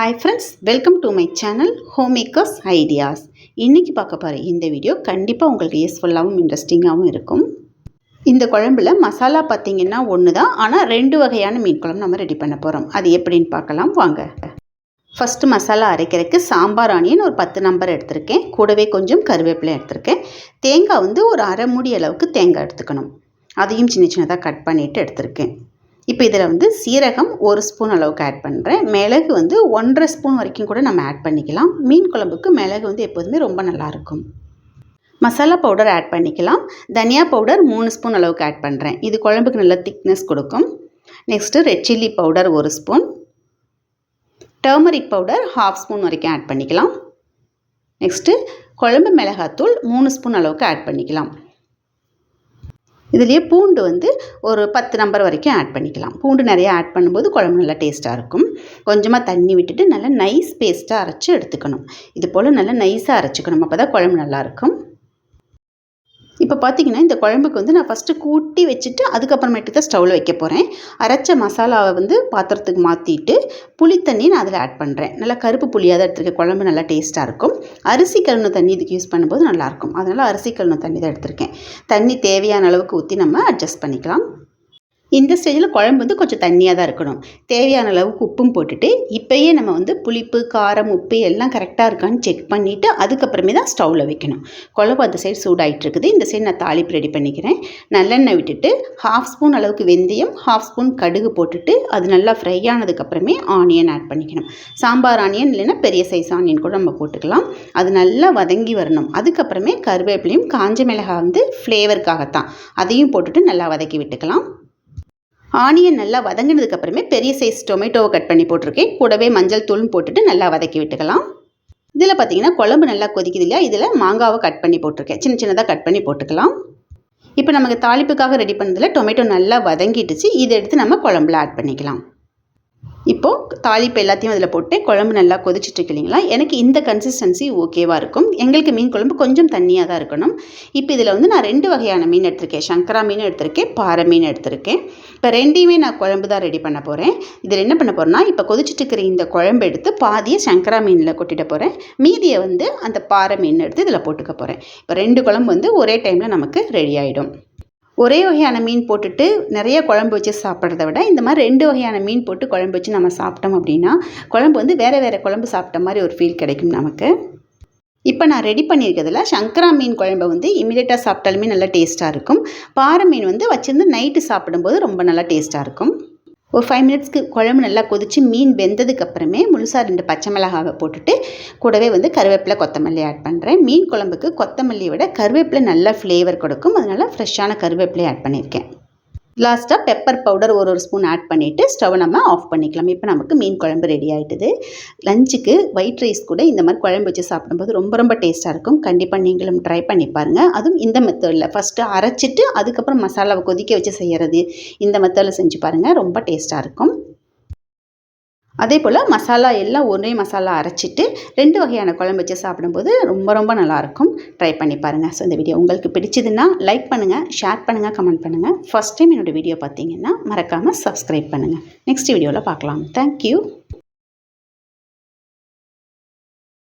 Hi friends welcome to my channel home makers ideas இன்றைக்கி பார்க்க போகிற இந்த வீடியோ கண்டிப்பாக உங்களுக்கு யூஸ்ஃபுல்லாகவும் இன்ட்ரெஸ்டிங்காகவும் இருக்கும். இந்த குழம்புல மசாலா பார்த்தீங்கன்னா ஒன்று தான் ஆனால் ரெண்டு வகையான மீன் குழம்பு நம்ம ரெடி பண்ண போகிறோம் அது எப்படின்னு பார்க்கலாம் வாங்க. ஃபஸ்ட்டு மசாலா அரைக்கிறதுக்கு சாம்பார் ஆனியன் ஒரு பத்து நம்பர் எடுத்திருக்கேன். கூடவே கொஞ்சம் கருவேப்பிலை எடுத்திருக்கேன். தேங்காய் வந்து ஒரு அரை மூடி அளவுக்கு தேங்காய் எடுத்துக்கணும். அதையும் சின்ன சின்னதாக கட் பண்ணிவிட்டு எடுத்திருக்கேன். இப்போ இதில் வந்து சீரகம் ஒரு ஸ்பூன் அளவுக்கு ஆட் பண்ணுறேன் மிளகு வந்து ஒன்றரை ஸ்பூன் வரைக்கும் கூட நம்ம ஆட் பண்ணிக்கலாம். மீன் குழம்புக்கு மிளகு வந்து எப்போதுமே ரொம்ப நல்லாயிருக்கும் மசாலா பவுடர் ஆட் பண்ணிக்கலாம். தனியா பவுடர் மூணு ஸ்பூன் அளவுக்கு ஆட் பண்ணுறேன் இது குழம்புக்கு நல்ல திக்னஸ் கொடுக்கும். நெக்ஸ்ட்டு ரெட் சில்லி பவுடர் ஒரு spoon. Turmeric powder half spoon வரைக்கும் ஆட் பண்ணிக்கலாம். நெக்ஸ்ட்டு குழம்பு மிளகாத்தூள் மூணு ஸ்பூன் அளவுக்கு ஆட் பண்ணிக்கலாம். இதுலேயே பூண்டு வந்து ஒரு பத்து நம்பர் வரைக்கும் ஆட் பண்ணிக்கலாம். பூண்டு நிறையா ஆட் பண்ணும்போது குழம்பு நல்லா டேஸ்ட்டாக இருக்கும். கொஞ்சமாக தண்ணி விட்டுட்டு நல்லா நைஸ் பேஸ்ட்டாக அரைச்சி எடுத்துக்கணும். இது போல் நல்லா நைஸாக அரைச்சிக்கணும். அப்போ தான் குழம்பு நல்லாயிருக்கும் இப்போ பார்த்தீங்கன்னா இந்த குழம்புக்கு வந்து நான் ஃபஸ்ட்டு கூட்டி வச்சுட்டு அதுக்கப்புறமேட்டு தான் ஸ்டவ்வில் வைக்க போகிறேன் அரைச்ச மசாலாவை வந்து பாத்திரத்துக்கு மாற்றிட்டு புளி தண்ணி நான் அதில் ஆட் பண்ணுறேன் நல்லா கருப்பு புளியாக தான் எடுத்துருக்கேன். குழம்பு நல்லா டேஸ்ட்டாக இருக்கும். அரிசி கழுவுன தண்ணி இதுக்கு யூஸ் பண்ணும்போது நல்லாயிருக்கும் அதனால் அரிசி கழுவுன தண்ணி தான் எடுத்திருக்கேன். தண்ணி தேவையான அளவுக்கு ஊற்றி நம்ம அட்ஜஸ்ட் பண்ணிக்கலாம். இந்த ஸ்டேஜில் குழம்பு வந்து கொஞ்சம் தண்ணியாக தான் இருக்கணும். தேவையான அளவுக்கு உப்பும் போட்டுட்டு இப்போயே நம்ம வந்து புளிப்பு காரம் உப்பு எல்லாம் கரெக்டாக இருக்கான்னு செக் பண்ணிவிட்டு அதுக்கப்புறமே தான் ஸ்டவ்வில் வைக்கணும். குழம்பு அந்த சைடு சூடாகிட்டு இருக்குது. இந்த சைடு நான் தாளிப்பு ரெடி பண்ணிக்கிறேன். நல்லெண்ணெய் விட்டுட்டு ஹாஃப் ஸ்பூன் அளவுக்கு வெந்தயம் ஹாஃப் ஸ்பூன் கடுகு போட்டுட்டு அது நல்லா ஃப்ரை ஆனதுக்கப்புறமே ஆனியன் ஆட் பண்ணிக்கணும். சாம்பார் ஆனியன் இல்லைன்னா பெரிய சைஸ் ஆனியன் கூட நம்ம போட்டுக்கலாம். அது நல்லா வதங்கி வரணும். அதுக்கப்புறமே கருவேப்பிலையும் காஞ்ச மிளகாய் வந்து ஃப்ளேவருக்காகத்தான் அதையும் போட்டுட்டு நல்லா வதக்கி விட்டுக்கலாம். ஆனியன் நல்லா வதங்கினதுக்கு அப்புறமே பெரிய சைஸ் டொமேட்டோவை கட் பண்ணி போட்டிருக்கேன். கூடவே மஞ்சள் தூளும் போட்டுட்டு நல்லா வதக்கி விட்டுக்கலாம். இதில் பார்த்தீங்கன்னா குழம்பு நல்லா கொதிக்குது இல்லையா? இதில் மாங்காவை கட் பண்ணி போட்டிருக்கேன். சின்ன சின்னதாக கட் பண்ணி போட்டுக்கலாம். இப்போ நமக்கு தாளிப்புக்காக ரெடி பண்ணதில் டொமேட்டோ நல்லா வதங்கிட்டுச்சு இதை எடுத்து நம்ம குழம்புல ஆட் பண்ணிக்கலாம். இப்போது தாளிப்பு எல்லாத்தையும் அதில் போட்டு குழம்பு நல்லா கொதிச்சுட்டு இல்லைங்களா எனக்கு இந்த கன்சிஸ்டன்சி ஓகேவாக இருக்கும். எங்களுக்கு மீன் குழம்பு கொஞ்சம் தண்ணியாக தான் இருக்கணும். இப்போ இதில் வந்து நான் ரெண்டு வகையான மீன் எடுத்திருக்கேன். சங்கரா மீன் எடுத்திருக்கேன் பாறை மீன் எடுத்திருக்கேன். இப்போ ரெண்டையுமே நான் குழம்பு தான் ரெடி பண்ண போகிறேன் இதில் என்ன பண்ண போகிறேன்னா இப்போ கொதிச்சுட்டு இருக்கிற இந்த குழம்பு எடுத்து பாதியை சங்கரா மீனில் கொட்டிட போகிறேன் மீதியை வந்து அந்த பாறை மீன் எடுத்து இதில் போட்டுக்க போகிறேன் இப்போ ரெண்டு குழம்பு வந்து ஒரே டைமில் நமக்கு ரெடி ஆகிடும் ஒரே வகையான மீன் போட்டுட்டு நிறைய குழம்பு வச்சு சாப்பிட்றத விட இந்த மாதிரி ரெண்டு வகையான மீன் போட்டு குழம்பு வச்சு நம்ம சாப்பிட்டோம் அப்படின்னா குழம்பு வந்து வேறு வேறு குழம்பு சாப்பிட்ட மாதிரி ஒரு ஃபீல் கிடைக்கும் நமக்கு. இப்போ நான் ரெடி பண்ணியிருக்கிறதுல சங்கரா மீன் குழம்பு வந்து இமீடியட்டாக சாப்பிட்டாலுமே நல்லா டேஸ்ட்டாக இருக்கும். பாறை மீன் வந்து வச்சுருந்து நைட்டு சாப்பிடும்போது ரொம்ப நல்லா டேஸ்ட்டாக இருக்கும். ஒரு ஃபைவ் மினிட்ஸ்க்கு குழம்பு நல்லா கொதித்து மீன் வெந்ததுக்கு அப்புறமே முழுசாக ரெண்டு பச்சை மிளகாவை போட்டுட்டு கூடவே வந்து கருவேப்பிலை கொத்தமல்லி ஆட் பண்ணுறேன் மீன் குழம்புக்கு கொத்தமல்லியை விட கருவேப்பிலை நல்லா ஃப்ளேவர் கொடுக்கும். அதனால் ஃப்ரெஷ்ஷான கருவேப்பிலை ஆட் பண்ணியிருக்கேன். லாஸ்ட்டாக பெப்பர் பவுடர் ஒரு ஒரு ஸ்பூன் ஆட் பண்ணிவிட்டு ஸ்டவ் நம்ம ஆஃப் பண்ணிக்கலாம். இப்போ நமக்கு மீன் குழம்பு ரெடி ஆகிட்டுது லஞ்சுக்கு ஒயிட் ரைஸ் கூட இந்த மாதிரி குழம்பு வச்சு சாப்பிடும்போது ரொம்ப ரொம்ப டேஸ்ட்டாக இருக்கும். கண்டிப்பாக நீங்களும் ட்ரை பண்ணி பாருங்கள் அதுவும் இந்த மெத்தடில் ஃபஸ்ட்டு அரைச்சிட்டு அதுக்கப்புறம் மசாலாவை கொதிக்க வச்சு செய்கிறது இந்த மெத்தடில் செஞ்சு பாருங்கள் ரொம்ப டேஸ்ட்டாக இருக்கும். அதே போல் மசாலா எல்லாம் ஒரே மசாலா அரைச்சிட்டு ரெண்டு வகையான குழம்பு வச்சு சாப்பிடும்போது ரொம்ப ரொம்ப நல்லாயிருக்கும். ட்ரை பண்ணி பாருங்கள் ஸோ இந்த வீடியோ உங்களுக்கு பிடிச்சதுன்னா லைக் பண்ணுங்கள் ஷேர் பண்ணுங்கள் கமெண்ட் பண்ணுங்கள் ஃபஸ்ட் டைம் என்னோடய வீடியோ பார்த்தீங்கன்னா மறக்காமல் சப்ஸ்கிரைப் பண்ணுங்கள் நெக்ஸ்ட் வீடியோவில் பார்க்கலாம். தேங்க்யூ